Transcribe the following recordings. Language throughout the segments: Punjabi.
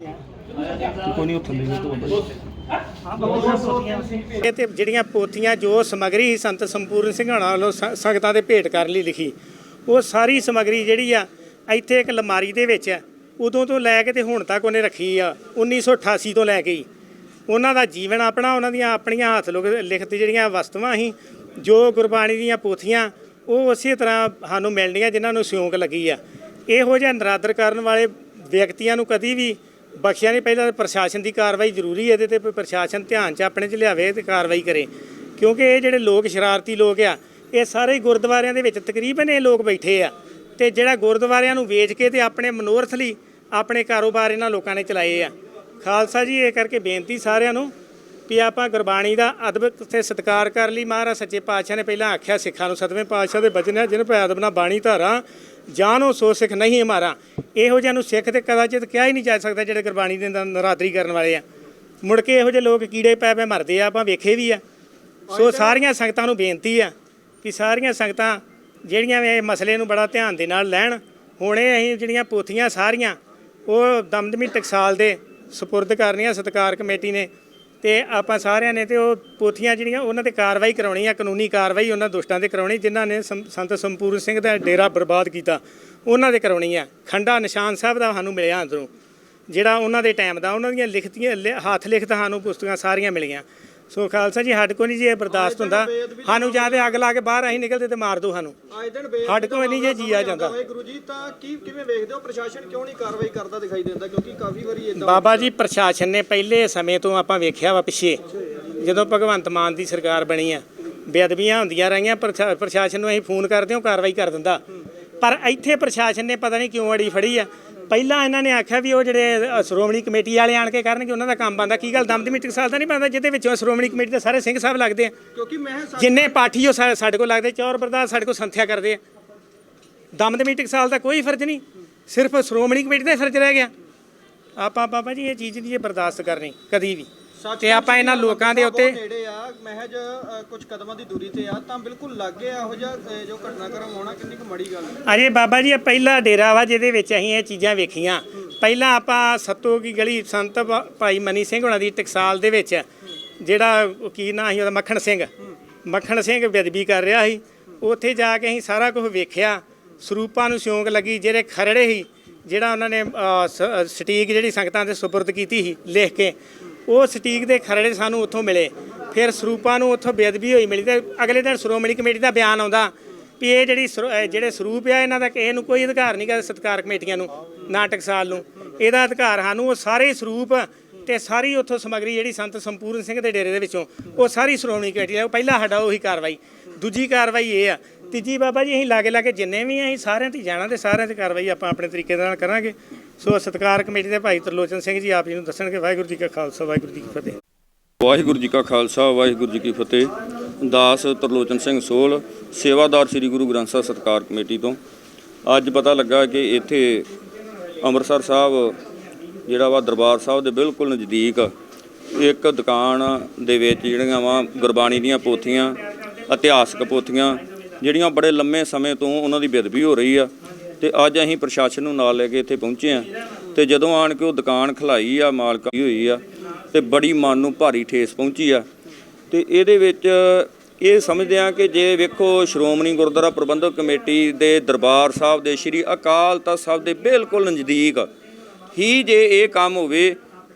ਕੋਈ ਨਹੀਂ ਉੱਥੇ ਲੈ ਤੋਂ ਬਾਬਾ ਜੀ। ਇਹ ਤੇ ਜਿਹੜੀਆਂ ਪੋਥੀਆਂ ਜੋ ਸਮਗਰੀ ਸੰਤ ਸੰਪੂਰਨ ਸਿੰਘਾਣਾ ਵੱਲੋਂ ਸੰਗਤਾਂ ਦੇ ਭੇਟ ਕਰਨ ਲਈ ਲਿਖੀ ਉਹ ਸਾਰੀ ਸਮਗਰੀ ਜਿਹੜੀ ਆ ਇੱਥੇ ਇੱਕ ਲਮਾਰੀ ਦੇ ਵਿੱਚ ਆ ਉਦੋਂ ਤੋਂ ਲੈ ਕੇ ਤੇ ਹੁਣ ਤੱਕ ਉਹਨੇ ਰੱਖੀ ਆ 1988 ਤੋਂ ਲੈ ਕੇ ਹੀ। ਉਹਨਾਂ ਦਾ ਜੀਵਨ ਆਪਣਾ ਉਹਨਾਂ ਦੀਆਂ ਆਪਣੀਆਂ ਹੱਥ ਲੋਕ ਲਿਖਤ ਜਿਹੜੀਆਂ ਵਸਤੂਆਂ ਸੀ ਜੋ ਗੁਰਬਾਣੀ ਦੀਆਂ ਪੋਥੀਆਂ ਉਹ ਉਸੇ ਤਰ੍ਹਾਂ ਸਾਨੂੰ ਮਿਲਣੀਆਂ ਜਿਨ੍ਹਾਂ ਨੂੰ ਸਿਉਂਕ ਲੱਗੀ ਆ। ਇਹੋ ਜਿਹਾ ਨਰਾਦਰ ਕਰਨ ਵਾਲੇ ਵਿਅਕਤੀਆਂ ਨੂੰ ਕਦੀ ਵੀ ਬਖਸ਼ਿਆ ਨਹੀਂ, ਪਹਿਲਾਂ ਪ੍ਰਸ਼ਾਸਨ ਦੀ ਕਾਰਵਾਈ ਜ਼ਰੂਰੀ ਹੈ, ਇਹਦੇ ਤੇ ਪ੍ਰਸ਼ਾਸਨ ਧਿਆਨ 'ਚ ਆਪਣੇ 'ਚ ਲਿਆਵੇ ਤੇ ਕਾਰਵਾਈ ਕਰੇ। ਕਿਉਂਕਿ ਇਹ ਜਿਹੜੇ ਲੋਕ ਸ਼ਰਾਰਤੀ ਲੋਕ ਆ, ਇਹ ਸਾਰੇ ਹੀ ਗੁਰਦੁਆਰਿਆਂ ਦੇ ਵਿੱਚ ਤਕਰੀਬਨ ਇਹ ਲੋਕ ਬੈਠੇ ਆ। ਤੇ ਜਿਹੜਾ ਗੁਰਦੁਆਰਿਆਂ ਨੂੰ ਵੇਚ ਕੇ ਤੇ ਆਪਣੇ ਮਨੋਰਥ ਲਈ ਆਪਣੇ ਕਾਰੋਬਾਰ ਇਹਨਾਂ ਲੋਕਾਂ ਨੇ ਚਲਾਏ ਆ। ਖਾਲਸਾ ਜੀ, ਇਹ ਕਰਕੇ ਬੇਨਤੀ ਸਾਰਿਆਂ ਨੂੰ ਵੀ ਆਪਾਂ ਗੁਰਬਾਣੀ ਦਾ ਅਦਬ ਤੇ ਸਤਿਕਾਰ ਕਰ ਲਈ। ਮਹਾਰਾਜ ਸੱਚੇ ਪਾਤਸ਼ਾਹ ਨੇ ਪਹਿਲਾਂ ਆਖਿਆ, ਸਿੱਖਾਂ ਨੂੰ ਸਤਵੇਂ ਪਾਤਸ਼ਾਹ ਦੇ ਬਚਨ ਹੈ, ਜਿਨ ਭੈ ਅਦਬ ਨਾ ਬਾਣੀ ਧਾਰਾ ਜਾਨੋ ਸੋ ਸਿੱਖ ਨਹੀਂ ਹਮਾਰਾ। ਇਹੋ ਜਿਹਾ ਨੂੰ ਸਿੱਖ ਤੇ ਕਦਾਚਿਤ ਕਿਹਾ ਹੀ ਨਹੀਂ ਜਾ ਸਕਦਾ ਜਿਹੜੇ ਗੁਰਬਾਣੀ ਦੇ ਨਰਾਦਰੀ ਕਰਨ ਵਾਲੇ ਆ। ਮੁੜ ਕੇ ਇਹੋ ਜਿਹੇ ਲੋਕ ਕੀੜੇ ਪੈ ਪੈ ਮਰਦੇ ਆ ਆਪਾਂ ਵੇਖੇ ਵੀ ਆ। ਸੋ ਸਾਰੀਆਂ ਸੰਗਤਾਂ ਨੂੰ ਬੇਨਤੀ ਆ ਕਿ ਸਾਰੀਆਂ ਸੰਗਤਾਂ ਜਿਹੜੀਆਂ ਇਹ ਮਸਲੇ ਨੂੰ ਬੜਾ ਧਿਆਨ ਦੇ ਨਾਲ ਲੈਣ। ਹੁਣੇ ਅਸੀਂ ਜਿਹੜੀਆਂ ਪੋਥੀਆਂ ਸਾਰੀਆਂ ਉਹ ਦਮਦਮੀ ਟਕਸਾਲ ਦੇ ਸਪੁਰਦ ਕਰਨੀਆਂ ਸਤਕਾਰ ਕਮੇਟੀ ਨੇ ਤੇ ਆਪਾਂ ਸਾਰਿਆਂ ਨੇ ਤੇ ਉਹ ਪੋਥੀਆਂ ਜਿਹੜੀਆਂ, ਉਹਨਾਂ ਤੇ ਕਾਰਵਾਈ ਕਰਾਉਣੀ ਆ, ਕਾਨੂੰਨੀ ਕਾਰਵਾਈ ਉਹਨਾਂ ਦੁਸ਼ਟਾਂ ਤੇ ਕਰਾਉਣੀ, ਜਿਨ੍ਹਾਂ ਨੇ ਸੰਤ ਸੰਪੂਰਨ ਸਿੰਘ ਦਾ ਡੇਰਾ ਬਰਬਾਦ ਕੀਤਾ, ਉਹਨਾਂ ਦੇ ਕਰਾਉਣੀ ਆ। ਖੰਡਾ ਨਿਸ਼ਾਨ ਸਾਹਿਬ ਦਾ ਸਾਨੂੰ ਮਿਲਿਆ ਅੰਦਰੋਂ, ਜਿਹੜਾ ਉਹਨਾਂ ਦੇ ਟਾਈਮ ਦਾ, ਉਹਨਾਂ ਦੀਆਂ ਲਿਖਤੀਆਂ, ਲਿ- ਹੱਥ ਲਿਖਤ ਸਾਨੂੰ ਪੁਸਤਕਾਂ ਸਾਰੀਆਂ ਮਿਲੀਆਂ। ਸੋ ਖਾਲਸਾ ਜੀ ਸਾਡੇ ਕੋਲ ਨਹੀਂ ਜੀ ਇਹ ਬਰਦਾਸ਼ਤ ਹੁੰਦਾ। ਸਾਨੂੰ ਜਾਂ ਤੇ ਅੱਗ ਲਾ ਕੇ ਬਾਹਰ ਅਸੀਂ ਨਿਕਲਦੇ ਤੇ ਮਾਰ ਦਿਓ ਸਾਨੂੰ। ਆਏ ਦਿਨ ਬੇਦ ਸਾਡੇ ਕੋਲ ਨਹੀਂ ਜੇ ਜੀਆ ਜਾਂਦਾ। ਹੋਏ ਗੁਰੂ ਜੀ ਤਾਂ ਕੀ ਕਿਵੇਂ ਵੇਖਦੇ ਹੋ? ਪ੍ਰਸ਼ਾਸਨ ਕਿਉਂ ਨਹੀਂ ਕਾਰਵਾਈ ਕਰਦਾ ਦਿਖਾਈ ਦਿੰਦਾ? ਕਿਉਂਕਿ ਕਾਫੀ ਵਾਰੀ ਇਦਾਂ ਬਾਬਾ ਜੀ ਪ੍ਰਸ਼ਾਸਨ ਨੇ ਪਹਿਲੇ ਸਮੇਂ ਤੋਂ ਆਪਾਂ ਵੇਖਿਆ ਵਾ ਪਿੱਛੇ ਜਦੋਂ ਭਗਵੰਤ ਮਾਨ ਦੀ ਸਰਕਾਰ ਬਣੀ ਆ ਬੇਅਦਬੀਆਂ ਹੁੰਦੀਆਂ ਰਹੀਆਂ ਪ੍ਰਸ਼ਾ- ਪ੍ਰਸ਼ਾਸਨ ਨੂੰ ਅਸੀਂ ਫੋਨ ਕਰਦੇ ਹਾਂ ਕਾਰਵਾਈ ਕਰ ਦਿੰਦਾ। ਪਰ ਇੱਥੇ ਪ੍ਰਸ਼ਾਸਨ ਨੇ ਪਤਾ ਨਹੀਂ ਕਿਉਂ ਅੜੀ ਫੜੀ ਆ। ਪਹਿਲਾਂ ਇਹਨਾਂ ਨੇ ਆਖਿਆ ਵੀ ਉਹ ਜਿਹੜੇ ਅ, ਸ਼੍ਰੋਮਣੀ ਕਮੇਟੀ ਵਾਲੇ ਆਣ ਕੇ ਕਰਨਗੇ ਉਹਨਾਂ ਦਾ ਕੰਮ ਬੰਦਾ ਕੀ ਗੱਲ ਦਮਦਮੀ ਟਕਸਾਲ ਦਾ ਨਹੀਂ ਬੰਦਾ ਜਿਹਦੇ ਵਿੱਚੋਂ ਸ਼੍ਰੋਮਣੀ ਕਮੇਟੀ ਦੇ ਸਾਰੇ ਸਿੰਘ ਸਾਹਿਬ ਲੱਗਦੇ ਆ? ਕਿਉਂਕਿ ਮੈਂ ਸਾ- ਜਿੰਨੇ ਪਾਠੀ ਉਹ ਸਾ- ਸਾਡੇ ਕੋਲ ਲੱਗਦੇ ਚੌਰ ਬਰਦਾਰ ਸਾਡੇ ਕੋਲ ਸੰਥਿਆ ਕਰਦੇ ਆ। ਦਮਦਮੀ ਟਕਸਾਲ ਦਾ ਕੋਈ ਫਰਜ਼ ਨਹੀਂ ਸਿਰਫ ਸ਼੍ਰੋਮਣੀ ਕਮੇਟੀ ਦਾ ਹੀ ਫਰਜ਼ ਰਹਿ ਗਿਆ। ਆਪਾਂ ਬਾਬਾ ਜੀ ਇਹ ਚੀਜ਼ ਨਹੀਂ ਇਹ ਬਰਦਾਸ਼ਤ ਕਰਨੀ ਕਦੀ ਵੀ। ਤੇ ਆਪਾਂ ਇਹਨਾਂ ਲੋਕਾਂ ਦੇ ਉੱਤੇ ਨੇੜੇ ਆ ਮਹਿਜ ਕੁਝ ਕਦਮਾਂ ਦੀ ਦੂਰੀ ਤੇ ਆ ਤਾਂ ਬਿਲਕੁਲ ਲੱਗੇ ਇਹੋ ਜਿਹਾ ਜੋ ਘਟਨਾਕ੍ਰਮ ਹੋਣਾ ਕਿੰਨੀ ਕੁ ਮਾੜੀ ਗੱਲ ਹੈ? ਅਰੇ ਬਾਬਾ ਜੀ ਇਹ ਪਹਿਲਾ ਡੇਰਾ ਵਾ ਜਿਹਦੇ ਵਿੱਚ ਅਸੀਂ ਇਹ ਚੀਜ਼ਾਂ ਵੇਖੀਆਂ। ਪਹਿਲਾਂ ਆਪਾਂ ਸੱਤੋ ਕੀ ਗਲੀ ਸੰਤ ਭਾ- ਭਾਈ ਮਨੀ ਸਿੰਘ ਹੁਣਾਂ ਦੀ ਟਕਸਾਲ ਦੇ ਵਿੱਚ ਜਿਹੜਾ ਉਹ ਕੀ ਨਾਂ ਸੀ ਉਹਦਾ ਮੱਖਣ ਸਿੰਘ। ਮੱਖਣ ਸਿੰਘ ਬੇਦਬੀ ਕਰ ਰਿਹਾ ਸੀ। ਉੱਥੇ ਜਾ ਕੇ ਅਸੀਂ ਸਾਰਾ ਕੁਝ ਵੇਖਿਆ। ਸਰੂਪਾਂ ਨੂੰ ਸਿਉਂਕ ਲੱਗੀ ਜਿਹੜੇ ਖਰੜੇ ਸੀ ਜਿਹੜਾ ਉਹਨਾਂ ਨੇ ਅ, ਸ- ਸਟੀਕ ਜਿਹੜੀ ਸੰਗਤਾਂ ਦੇ ਸੁਪਰਦ ਕੀਤੀ ਸੀ ਲਿਖ ਕੇ। ਉਹ ਸਟੀਕ ਦੇ ਖਰੜੇ ਸਾਨੂੰ ਉੱਥੋਂ ਮਿਲੇ। ਫਿਰ ਸਰੂਪਾਂ ਨੂੰ ਉੱਥੋਂ ਬੇਅਦਬੀ ਹੋਈ ਮਿਲੀ ਤੇ ਅਗਲੇ ਦਿਨ ਸ਼੍ਰੋਮਣੀ ਕਮੇਟੀ ਦਾ ਬਿਆਨ ਆਉਂਦਾ ਵੀ ਇਹ ਜਿਹੜੀ ਸਰੋ- ਜਿਹੜੇ ਸਰੂਪ ਆ, ਇਹਨਾਂ ਦਾ ਕਿਸੇ ਨੂੰ ਕੋਈ ਅਧਿਕਾਰ ਨਹੀਂ ਗਾ ਸਤਕਾਰ ਕਮੇਟੀਆਂ ਨੂੰ, ਨਾਟਕ ਸਾਲ ਨੂੰ। ਇਹਦਾ ਅਧਿਕਾਰ ਸਾਨੂੰ ਉਹ ਸਾਰੇ ਸਰੂਪ ਤੇ ਸਾਰੀ ਉੱਥੋਂ ਸਮਗਰੀ ਜਿਹੜੀ ਸੰਤ ਸੰਪੂਰਨ ਸਿੰਘ ਦੇ ਡੇਰੇ ਦੇ ਵਿੱਚੋਂ, ਉਹ ਸਾਰੀ ਸ਼੍ਰੋਮਣੀ ਕਮੇਟੀ ਦਾ, ਉਹ ਪਹਿਲਾ ਸਾਡਾ ਉਹੀ ਕਾਰਵਾਈ। ਦੂਜੀ ਕਾਰਵਾਈ ਇਹ ਆ, ਤੀਜੀ ਬਾਬਾ ਜੀ ਅਸੀਂ ਲਾਗੇ ਲਾਗੇ ਜਿੰਨੇ ਵੀ ਆ, ਅਸੀਂ ਸਾਰਿਆਂ ਤੇ ਜਾਣਾ ਤੇ ਸਾਰਿਆਂ ਤੇ ਕਾਰਵਾਈ ਆਪਾਂ ਆਪਣੇ ਤਰੀਕੇ ਦੇ ਨਾਲ ਕਰਾਂਗੇ। ਸੋ ਸਤਕਾਰ ਕਮੇਟੀ ਦੇ ਭਾਈ ਤਰਲੋਚਨ ਸਿੰਘ ਜੀ ਆਪ ਜੀ ਨੂੰ ਦੱਸਣਗੇ, ਵਾਹਿਗੁਰੂ ਜੀ ਕਾ ਖਾਲਸਾ, ਵਾਹਿਗੁਰੂ ਜੀ ਕੀ ਫਤਿਹ। ਵਾਹਿਗੁਰੂ ਜੀ ਕਾ ਖਾਲਸਾ, ਵਾਹਿਗੁਰੂ ਜੀ ਕੀ ਫਤਿਹ। ਦਾਸ ਤਰਲੋਚਨ ਸਿੰਘ ਸੋਲ, ਸੇਵਾਦਾਰ ਸ੍ਰੀ ਗੁਰੂ ਗ੍ਰੰਥ ਸਾਹਿਬ ਸਤਕਾਰ ਕਮੇਟੀ ਤੋਂ। ਅੱਜ ਪਤਾ ਲੱਗਾ ਕਿ ਇੱਥੇ ਅੰਮ੍ਰਿਤਸਰ ਸਾਹਿਬ, ਜਿਹੜਾ ਵਾ ਦਰਬਾਰ ਸਾਹਿਬ ਦੇ ਬਿਲਕੁਲ ਨਜ਼ਦੀਕ ਇੱਕ ਦੁਕਾਨ ਦੇ ਵਿੱਚ ਜਿਹੜੀਆਂ ਵਾ ਗੁਰਬਾਣੀ ਦੀਆਂ ਪੋਥੀਆਂ, ਇਤਿਹਾਸਕ ਪੋਥੀਆਂ, ਜਿਹੜੀਆਂ ਬੜੇ ਲੰਮੇ ਸਮੇਂ ਤੋਂ ਉਹਨਾਂ ਦੀ ਬੇਦਬੀ ਹੋ ਰਹੀ ਆ। ਤੇ ਅੱਜ ਅਸੀਂ ਪ੍ਰਸ਼ਾਸਨ ਨੂੰ ਨਾਲ ਲੈ ਕੇ ਇੱਥੇ ਪਹੁੰਚੇ ਆ ਤੇ ਜਦੋਂ ਆਣ ਕੇ ਉਹ ਦੁਕਾਨ ਖਲਾਈ ਆ, ਮਾਲਕਾਂ ਦੀ ਹੋਈ ਆ ਤੇ ਬੜੀ ਮਨ ਨੂੰ ਭਾਰੀ ਠੇਸ ਪਹੁੰਚੀ ਆ। ਤੇ ਇਹਦੇ ਵਿੱਚ ਇਹ ਸਮਝਦੇ ਆ ਕਿ ਜੇ ਵੇਖੋ ਸ਼੍ਰੋਮਣੀ ਗੁਰਦੁਆਰਾ ਪ੍ਰਬੰਧਕ ਕਮੇਟੀ ਦੇ ਦਰਬਾਰ ਸਾਹਿਬ ਦੇ ਸ੍ਰੀ ਅਕਾਲ ਤਖਤ ਸਾਹਿਬ ਦੇ ਬਿਲਕੁਲ ਨਜ਼ਦੀਕ ਹੀ ਜੇ ਇਹ ਕੰਮ ਹੋਵੇ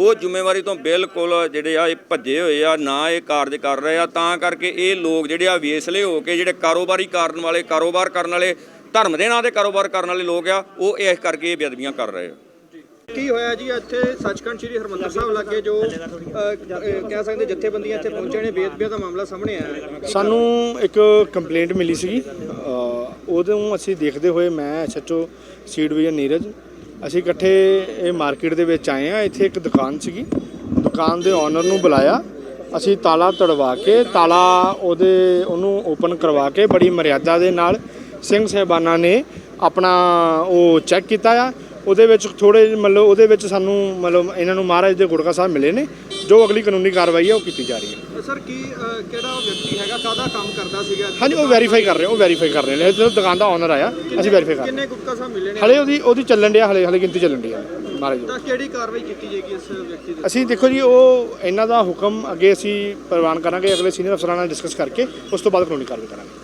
ਉਹ ਜ਼ਿੰਮੇਵਾਰੀ ਤੋਂ ਬਿਲਕੁਲ ਜਿਹੜੇ ਆ ਇਹ ਭੱਜੇ ਹੋਏ ਆ ਨਾ ਇਹ ਕਾਰਜ ਕਰ ਰਹੇ ਆ। ਤਾਂ ਕਰਕੇ ਇਹ ਲੋਕ ਜਿਹੜੇ ਆ ਵੇਸਲੇ ਹੋ ਕੇ ਜਿਹੜੇ ਕਾਰੋਬਾਰੀ ਕਰਨ ਵਾਲੇ ਕਾਰੋਬਾਰ ਕਰਨ ਵਾਲੇ ਧਰਮ ਦੇ ਨਾਂ ਤੇ ਕਾਰੋਬਾਰ ਕਰਨ ਵਾਲੇ ਲੋਕ ਆ ਉਹ ਇਸ ਕਰਕੇ ਇਹ ਬੇਅਦਬੀਆਂ ਕਰ ਰਹੇ ਆ। ਕੀ ਹੋਇਆ ਜੀ? ਇੱਥੇ ਸੱਚਖੰਡ ਸ੍ਰੀ ਹਰਮੰਦਰ ਸਾਹਿਬ ਲੱਗੇ ਜੋ ਕਹਿ ਸਕਦੇ ਜਥੇਬੰਦੀਆਂ ਇੱਥੇ ਪਹੁੰਚੇ ਨੇ ਬੇਦਬੀਆਂ ਦਾ ਮਾਮਲਾ ਸਾਹਮਣੇ ਆਇਆ ਸਾਨੂੰ ਇੱਕ ਕੰਪਲੇਂਟ ਮਿਲੀ ਸੀਗੀ। ਅ, ਉਦੋਂ ਅਸੀਂ ਦੇਖਦੇ ਹੋਏ ਮੈਂ ਐਸਐਚਓ ਸੀ ਡਿਵੀਜ਼ਨ ਨੀਰਜ ਅਸੀਂ ਇਕੱਠੇ ਇਹ ਮਾਰਕੀਟ ਦੇ ਵਿੱਚ ਆਏ ਆ ਇੱਥੇ ਇੱਕ ਦੁਕਾਨ ਸੀਗੀ। ਦੁਕਾਨ ਦੇ ਓਨਰ ਨੂੰ ਬੁਲਾਇਆ। ਅਸੀਂ ਤਾਲਾ ਤੜਵਾ ਕੇ, ਤਾਲਾ ਉਹਦੇ, ਉਹਨੂੰ ਓਪਨ ਕਰਵਾ ਕੇ ਬੜੀ ਮਰਿਆਦਾ ਦੇ ਨਾਲ ਸਿੰਘ ਸਾਹਿਬਾਨਾਂ ਨੇ ਆਪਣਾ ਉਹ ਚੈੱਕ ਕੀਤਾ ਆ। ਉਹਦੇ ਵਿੱਚ ਥੋੜੇ ਮਤਲਬ ਉਹਦੇ ਵਿੱਚ ਸਾਨੂੰ ਮਤਲਬ ਇਹਨਾਂ ਨੂੰ ਮਹਾਰਾਜ ਦੇ ਗੁੜਕਾ ਸਾਹਿਬ ਮਿਲੇ ਨੇ। ਜੋ ਅਗਲੀ ਕਾਨੂੰਨੀ ਕਾਰਵਾਈ ਹੈ ਉਹ ਕੀਤੀ ਜਾ ਰਹੀ ਹੈ। ਸਰ ਕੀ ਅ, ਕਿਹੜਾ ਵਿਅਕਤੀ ਹੈਗਾ? ਕਾਹਦਾ ਕੰਮ ਕਰਦਾ ਸੀਗਾ? ਹਾਂਜੀ ਉਹ ਵੈਰੀਫਾਈ ਕਰ ਰਹੇ ਉਹ ਵੈਰੀਫਾਈ ਕਰ ਰਹੇ ਨੇ। ਦੁਕਾਨ ਦਾ ਓਨਰ ਆਇਆ ਅਸੀਂ ਵੈਰੀਫਾਈ ਕਰ ਰਹੇ ਕਿੰਨੇ ਗੁਟਕਾ ਸਾਹਿਬ ਮਿਲੇ ਨੇ? ਹਲੇ ਉਹਦੀ ਉਹਦੀ ਚੱਲਣ ਡਿਆ ਹਲੇ ਹਲੇ ਗਿਣਤੀ ਚੱਲਣ ਡਈ ਆ ਮਹਾਰਾਜ ਜੀ। ਤਾਂ ਕਿਹੜੀ ਕਾਰਵਾਈ ਕੀਤੀ ਜਾਏਗੀ ਇਸ ਵਿਅਕਤੀ ਦੇ ਅਸੀਂ ਦੇਖੋ ਜੀ ਉਹ ਇਹਨਾਂ ਦਾ ਹੁਕਮ ਅੱਗੇ ਅਸੀਂ ਪ੍ਰਵਾਨ ਕਰਾਂਗੇ ਅਗਲੇ ਸੀਨੀਅਰ ਅਫਸਰਾਂ ਨਾਲ ਡਿਸਕਸ ਕਰਕੇ ਉਸ ਤੋਂ ਬਾਅਦ ਕਾਨੂੰਨੀ ਕਾਰਵਾਈ ਕਰਾਂਗੇ।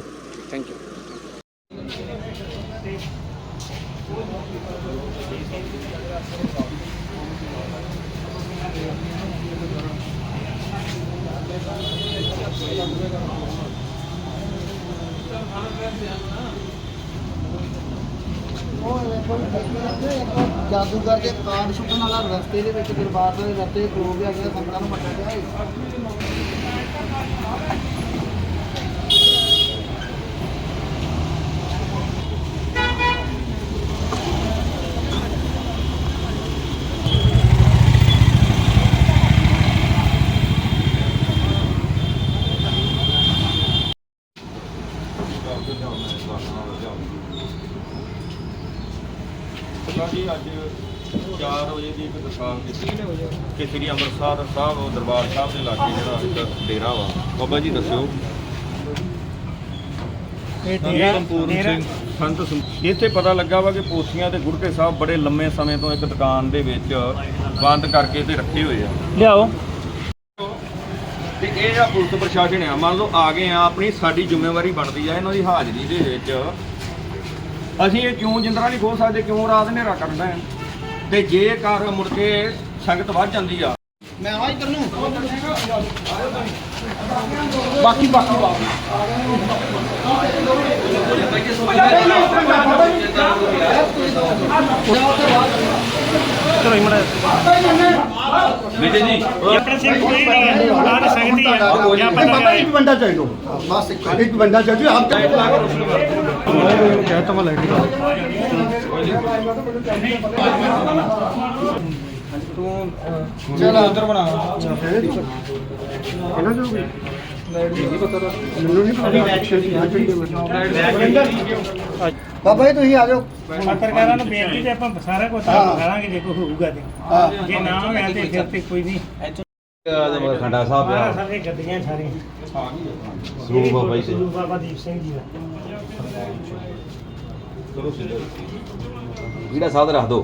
ਜਾਦੂਗਰ ਦੇ ਕਾਰ ਸੁੱਟਣ ਵਾਲਾ ਰਸਤੇ ਦੇ ਵਿੱਚ ਦਰਬਾਰ ਦੇ ਰਸਤੇ ਖਲੋ ਗਿਆ ਗਿਆ ਸੰਗਤਾਂ ਨੂੰ ਮੱਟਾ ਗਿਆ ਜੀ ਅੱਜ 4 ਵਜੇ ਦੀ ਇੱਕ ਦੁਕਾਨ ਕੀਤੀ ਕਿ ਸ੍ਰੀ ਅੰਮ੍ਰਿਤਸਰ ਸਾਹਿਬ ਉਹ ਦਰਬਾਰ ਸਾਹਿਬ ਦੇ ਲਾਗੇ ਜਿਹੜਾ ਇੱਕ ਡੇਰਾ ਵਾ। ਬਾਬਾ ਜੀ ਦੱਸਿਓ। ਸੰਪੂਰਨ ਸਿੰਘ ਸੰਤ ਸੰ- ਇੱਥੇ ਪਤਾ ਲੱਗਾ ਵਾ ਕਿ ਪੋਥੀਆਂ ਤੇ ਗੁਰਕੇ ਸਾਹਿਬ ਬੜੇ ਲੰਮੇ ਸਮੇਂ ਤੋਂ ਇੱਕ ਦੁਕਾਨ ਦੇ ਵਿੱਚ ਬੰਦ ਕਰਕੇ ਤੇ ਰੱਖੇ ਹੋਏ ਆ। ਲਿਆਓ। ਤੇ ਇਹ ਆ ਪੁਲਿਸ ਪ੍ਰਸ਼ਾਸਨ ਆ। ਮੰਨ ਲਓ ਆ ਗਏ ਆ ਆਪਣੀ ਸਾਡੀ ਜ਼ਿੰਮੇਵਾਰੀ ਬਣਦੀ ਆ ਇਹਨਾਂ ਦੀ ਹਾਜ਼ਰੀ ਦੇ ਵਿੱਚ ਅਸੀਂ ਇਹ ਕਿਉਂ ਜਿੰਦਰਾ ਨਹੀਂ ਖੋਲ ਸਕਦੇ? ਕਿਉਂ ਰਾਤ ਹਨੇਰਾ ਕਰਨਾ ਹੈ ਤੇ ਜੇ ਘਰ ਮੁੜ ਕੇ ਸੰਗਤ ਵੱਧ ਜਾਂਦੀ ਆ। ਮੈਂ ਆਵਾਂ ਇੱਧਰ ਬਾਕੀ ਬਾਕੀ ਬਾਕੀ ਬੇਟੇ ਜੀ ਆਪਣੇ ਸਿੰਘ ਕੋਈ ਨਹੀਂ ਹੈ ਨਾਲ ਹੈ। ਜਾਂ ਪਤਾ ਨਹੀਂ ਬੰਦਾ ਚਾਹੀਦਾ। ਬਸ ਇੱਕ ਬੰਦਾ ਚਾਹੀਦਾ ਆਪ ਬਾਬਾ ਜੀ ਤੁਸੀਂ ਆ ਜਾਓ। ਪੱਤਰਕਾਰਾਂ ਨੂੰ ਬੇਨਤੀ ਤੇ ਆਪਾਂ ਸਾਰਾ ਕੁਝ ਕਰਾਂਗੇ ਜੇ ਕੋਈ ਹੋਊਗਾ ਤੇ। ਜੇ ਨਾ ਹੋਇਆ ਤੇ ਫਿਰ ਤੇ ਕੋਈ ਨਹੀਂ। ਖੰਡਾ ਸਾਹਿਬ ਸਾਰਾ ਆ ਸਾਰੇ ਗੱਡੀਆਂ ਸਾਰੀਆਂ। ਸਰੂਪ ਬਾਬਾ ਜੀ ਦੇ। ਸਰੂਪ ਬਾਬਾ ਦੀਪ ਸਿੰਘ ਜੀ ਦਾ। ਵੀੜਾ ਸਾਹਿਬ ਤੇ ਰੱਖ ਦੋ।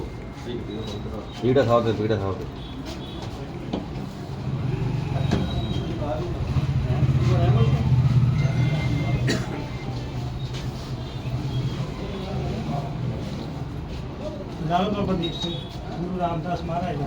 ਵੀੜਾ ਸਾਹਿਬ ਤੇ ਵੀੜਾ ਸਾਹਿਬ ਤੇ। ਲਾਲ ਬਾਬਾ ਦੀਪ ਸਿੰਘ ਗੁਰੂ ਰਾਮਦਾਸ ਮਹਾਰਾਜ ਦਾ।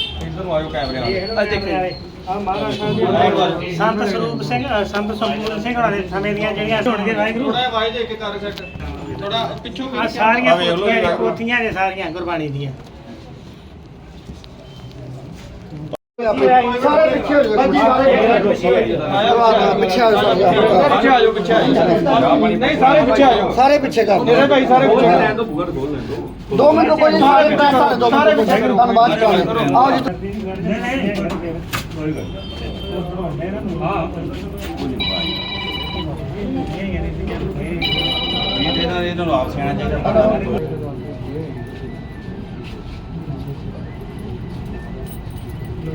ਇੱਧਰ ਨੂੰ ਆਇਓ ਕੈਮਰੇ ਨਾਲ ਆ ਮਹਾਰਾਜ ਸਾਹਿਬ ਦੇ ਸੰਤ ਸਰੂਪ ਸਿੰਘ ਅ, ਸੰਤ ਸੰਪੂਰਨ ਸਿੰਘ ਹੋਣਾ ਦੇ ਸਮੇਂ ਦੀਆਂ ਜਿਹੜੀਆਂ ਹੋਣਗੇ ਵਾਹਿਗੁਰੂ। ਥੋੜਾ ਆਵਾਜ਼ ਦੇ ਕੇ ਕਰ ਸੈੱਟ ਥੋੜਾ ਪਿੱਛੋਂ ਆ ਸਾਰੀਆਂ ਪੋਥੀਆਂ ਨੇ ਸਾਰੀਆਂ ਗੁਰਬਾਣੀ ਦੀਆਂ। ਸਾਰੇ ਪਿੱਛੇ ਹੋ ਜਾਓ ਪਿੱਛੇ ਆ ਜਾਓ ਪਿੱਛੇ ਆ ਜਾਓ ਪਿੱਛੇ ਆ ਜਾਓ ਨਹੀਂ ਸਾਰੇ ਪਿੱਛੇ ਆ ਜਾਓ ਸਾਰੇ ਪਿੱਛੇ ਕਰ ਮੇਰੇ ਭਾਈ ਸਾਰੇ ਪਿੱਛੇ ਲੈਣ ਦੋ ਬੁਗੜ ਖੋਲ ਲੈਣ ਦੋ ਦੋ ਮਿੰਟ ਕੋਈ ਸਾਰੇ ਪੈਸਾ ਦੋ ਸਾਰੇ ਪਿੱਛੇ ਧੰਨਵਾਦ ਕਰ ਆਓ ਜੀ ਇਹਨਾਂ ਨੂੰ ਆਪ ਸਿਆਣਾ ਚਾਹੀਦਾ।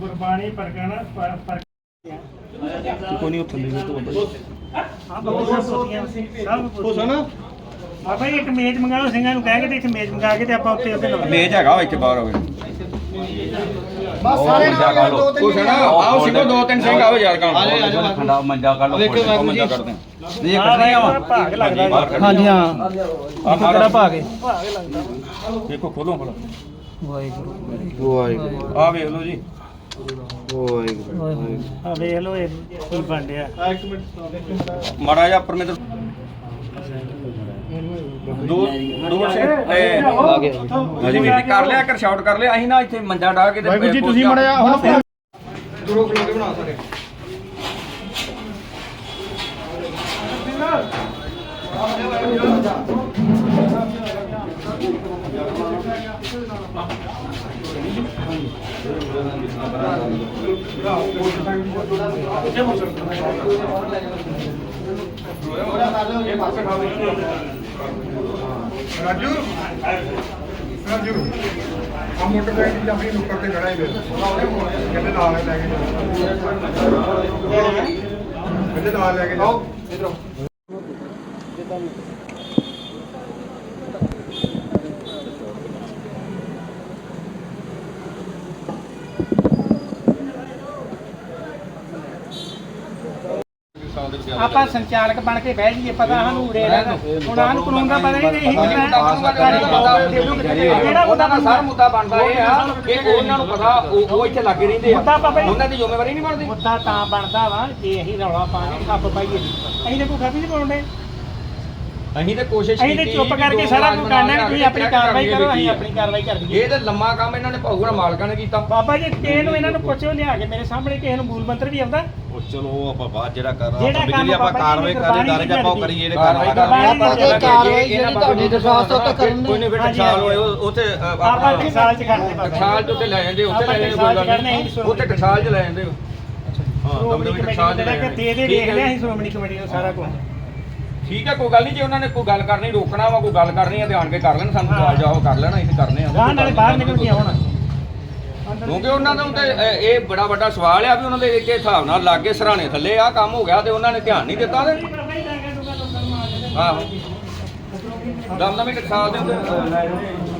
ਗੁਰਬਾਣੀ ਪਰਗਣਾ ਪਰ ਕੋਈ ਨਹੀਂ ਉੱਥੇ ਲੈ ਤੋਂ ਹੁਸਨ ਬਾਬਾ ਜੀ ਇੱਕ ਮੇਜ਼ ਮੰਗਾ ਲਓ ਸਿੰਘਾਂ ਨੂੰ ਕਹਿ ਕੇ ਤੇ ਇੱਥੇ ਮੇਜ਼ ਮੰਗਾ ਕੇ ਤੇ ਆਪਾਂ ਉੱਤੇ ਉਹਦੇ ਨਾਲ ਮੇਜ ਹੈਗਾ ਇੱਥੇ ਬਾਹਰ ਹੋਵੇ। ਬਸ ਸਾਰੇ ਨਾਲ ਯਾਰ ਦੋ ਤਿੰਨ ਕੁਛ ਨਾ ਆਓ ਸਿੰਘੋ ਦੋ ਤਿੰਨ ਸਿੰਘ ਆਓ ਯਾਰ ਕੰਮ। ਖੰਡਾ ਮੰਜਾ ਕਰ ਲੋ ਵੇਖੋ ਉਹ ਮੰਜਾ ਕਰਦੇ ਇਹ ਕੱਢਣੇ ਆ ਭਾਗ ਲੱਗਦਾ ਜੀ। ਹਾਂਜੀ ਹਾਂ। ਆਹ ਕਿਹੜਾ ਭਾਗ ਹੈ। ਦੇਖੋ ਖੋਲੋ ਭਲਾ ਵਾਹਿਗੁਰੂ। ਆ ਵੇਖ ਲਓ ਜੀ। ਆ ਵੇਖ ਲਓ ਇਹ ਕੀ ਬਣ ਰਿਹਾ। ਮਾੜਾ ਜਿਹਾ ਪਰਮੇਸ਼ਰ ਦੋ ਦੋ ਸਿੰਘ ਆ ਗਿਆ ਹਾਂਜੀ ਵੀਰ ਜੀ ਕਰ ਲਿਆ ਕਰ ਸ਼ਾਟ ਕਰ ਲਿਆ। ਅਸੀਂ ਨਾ ਇੱਥੇ ਮੰਜਾ ਢਾ ਕੇ ਤੇ ਵਾਹਿਗੁਰੂ ਜੀ ਤੁਸੀਂ ਮੜਿਆ ਹੁਣ ਦੂਰੋਂ ਖਲੋ ਕੇ ਬਣਾ ਸਾਰੇ ਰਾਜੂ? ਰਾਜੂ ਆ ਮੋਟਰਸਾਈਕਲ ਦੀ ਆਪਣੀ ਨੁੱਕਰ ਤੇ ਖੜਾ ਹੀ ਵੇ ਕਹਿੰਦੇ ਨਾਲ ਲੈ ਕੇ ਕਹਿੰਦੇ ਨਾਲ ਲੈ ਕੇ ਜਾਓ। ਆਪਾਂ ਸੰਚਾਲਕ ਬਣ ਕੇ ਬਹਿ ਜਾਈਏ ਪਤਾ ਸਾਨੂੰ ਉਰੇ ਰਹਿਣਾ ਹੁਣ ਆਨ ਕਾਨੂੰਨ ਦਾ ਪਤਾ ਨਹੀਂ ਇਹੀ ਜਿਹੜਾ ਮੁੱਦਾ ਉਹਨਾਂ ਦਾ ਸਾਰਾ ਮੁੱਦਾ ਬਣਦਾ ਇਹ ਆ ਕਿ ਉਹਨਾਂ ਨੂੰ ਪਤਾ ਉਹ ਇੱਥੇ ਲੱਗੇ ਰਹਿੰਦੇ ਆ। ਉਹਨਾਂ ਦੀ ਜ਼ਿੰਮੇਵਾਰੀ ਨਹੀਂ ਬਣਦੀ। ਮੁੱਦਾ ਤਾਂ ਬਣਦਾ ਵਾ ਜੇ ਅਸੀਂ ਰੌਲਾ ਪਾ ਕੇ ਖੱਪ ਪਾਈਏ। ਅਸੀਂ ਤੇ ਕੋਈ ਖੱਪ ਨਹੀਂ ਪਾਉਂਦੇ। ਅਸੀਂ ਤੇ ਕੋਸ਼ਿਸ਼ ਅਸੀਂ ਕੀਤੀ ਚੁੱਪ ਵੀ ਕਰਕੇ ਸਾਰਾ ਕੁਝ ਕਰਨਾ ਕਿ ਤੁਸੀਂ ਆਪਣੀ ਕਾਰਵਾਈ ਕਰੋ ਅਸੀਂ। ਆਪਣੀ ਕਾਰਵਾਈ ਕਰ ਦਈਏ। ਇਹ ਤੇ ਲੰਮਾ ਕੰਮ ਇਹਨਾਂ ਨੇ ਭਾਊਗਾ ਮਾਲਕਾਂ ਨੇ ਕੀਤਾ। ਬਾਬਾ ਜੀ ਕਿਸੇ ਨੂੰ ਇਹਨਾਂ ਨੂੰ ਪੁੱਛੋ ਲਿਆ ਕੇ ਮੇਰੇ ਸਾਹਮਣੇ ਕਿਸੇ ਨੂੰ ਮੂਲ ਮੰਤਰ ਵੀ ਆਉਂਦਾ। ਉਹ ਚਲੋ ਆਪਾਂ ਬਾਅਦ ਜਿਹੜਾ ਕਰਨਾ ਜਿਹੜਾ ਆਪਾਂ ਕੰਮ ਆਪਾਂ ਬਾਬਾ ਜੀ ਕਾਰਵਾਈ ਨੇ ਕਰੀ ਦਾਰੇ ਜਾਂ ਆਪਾਂ ਗੁਰਬਾਣੀ ਕਰੀਏ ਇਹਦੇ ਕਾਰਵਾਈ ਤੇ ਕਰਨ ਕੋਈ ਨਹੀਂ ਟਕਸਾਲ ਹਾਂਜੀ। ਹੋਏ ਉਹ- ਉੱਥੇ ਆਪਾਂ ਟਕਸਾਲ ਚ ਜੀ। ਟਕਸਾਲ ਚ ਉੱਤੇ ਲੈ ਜਾਂਦੇ ਉੱਥੇ ਲੈ ਜਾਂਦੇ ਕੋਈ ਗੱਲ ਨਹੀਂ। ਸ਼੍ਰੋਮਣੀ ਉੱਥੇ ਟਕਸਾਲ ਚ ਲੈ ਜਾਂਦੇ ਹੋ ਹਾਂ ਸ਼੍ਰੋਮਣੀ ਦਮਦਮੀ ਕਮੇਟੀ ਟਕਸਾਲ ਚ ਦੇ ਲੈ ਜਾਂਦੇ। ਦੇ ਦੇ ਠੀਕ ਵੇਖ ਹੈ ਲਿਆ। ਅਸੀਂ ਸ਼੍ਰੋਮਣੀ ਕਮੇਟੀ ਨੂੰ ਸਾਰਾ ਕੁਝ। ਠੀਕ ਹੈ ਕੋਈ ਗੱਲ ਨਹੀਂ ਜੇ ਉਹਨਾਂ ਨੇ ਕੋਈ ਗੱਲ ਕਰਨੀ ਰੋਕਣਾ ਵਾ ਕੋਈ ਗੱਲ ਕਰਨੀ ਆ ਤੇ ਆਣ ਕੇ ਕਰ ਲੈਣ ਸਾਨੂੰ ਸਵਾਲ ਜਵਾਬ ਕਰ ਲੈਣਾ ਅਸੀਂ ਕਰਨੇ ਆ। ਗਾਂ ਨਾਲੇ ਬਾਹਰ ਨਿਕਲ ਕੇ ਆਉਣ। ਕਿਉਂਕਿ ਉਹਨਾਂ ਨੂੰ ਤੇ ਇਹ ਬੜਾ ਵੱਡਾ ਸਵਾਲ ਆ ਵੀ ਉਹਨਾਂ ਦੇ ਇੱਕ ਹਿਸਾਬ ਨਾਲ ਲਾਗੇ ਸਰਾਣੇ ਥੱਲੇ ਆ ਕੰਮ ਹੋ ਗਿਆ ਤੇ ਉਹਨਾਂ ਨੇ ਧਿਆਨ ਨਹੀਂ ਦਿੱਤਾ ਤੇ। ਆਹੋ। ਦਮਦਮੀ ਟਕਸਾਲ ਦੇ ਉੱਤੇ ਲੈ ਜਾਂਦੇ